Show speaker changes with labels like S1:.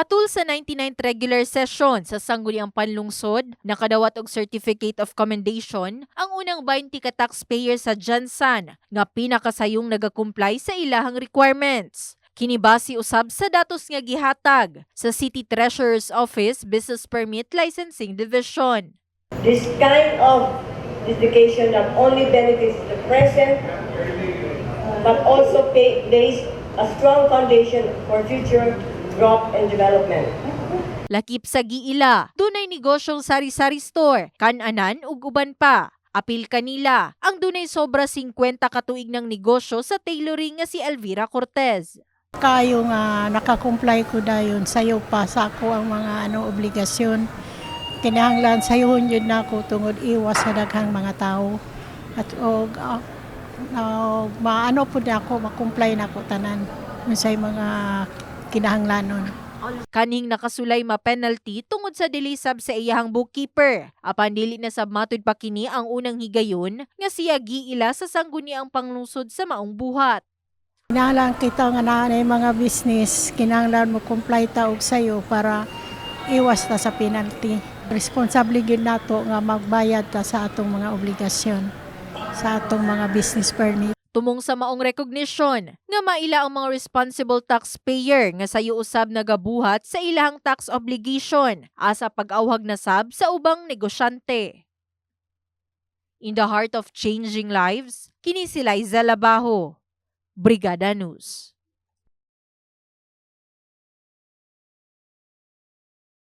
S1: Atul sa 99th regular session sa Sangguniang Panlungsod, nakadawat og Certificate of Commendation ang unang 20 ka taxpayer sa Jansan nga pinakasayong nagakomply sa ilahang requirements. Kinibasi usab sa datos nga gihatag sa City Treasurer's Office Business Permit Licensing Division.
S2: This kind of dedication not only benefits the present, but also pay, lays a strong foundation for future growth and development.
S1: Lakip sa giila, dunay negosyong sari-sari store, kananan ug uban pa. Apil kanila ang dunay sobra 50 katuig ng negosyo sa tailoring nga si Elvira Cortez.
S3: Kayo nga nakakomply ko dayon sayo pa sa ako ang mga ano obligasyon. Kinahanglan sayuhon yun na ako tungod iwas sa daghang mga tao. At og uh, uh, maano po na ako makomply na ako tanan unsay mga kinahanglanon.
S1: Kaning nakasulay ma penalty tungod sa dilisab sa iyahang bookkeeper. Apan dili na sab matud pa kini ang unang higayon nga siya giila sa sangguniang panglungsod sa maong buhat.
S3: Kinahanglan kita nga na mga business, kinahanglan mo comply ta og sayo para iwas ta sa penalty. Responsable gyud nato nga magbayad ta sa atong mga obligasyon sa atong mga business permit.
S1: Tumong sa maong recognition nga maila ang mga responsible taxpayer nga sayo usab nagabuhat sa ilahang tax obligation asa pag-awhag na sab sa ubang negosyante. In the heart of changing lives, kini si Liza Labajo, Brigada News.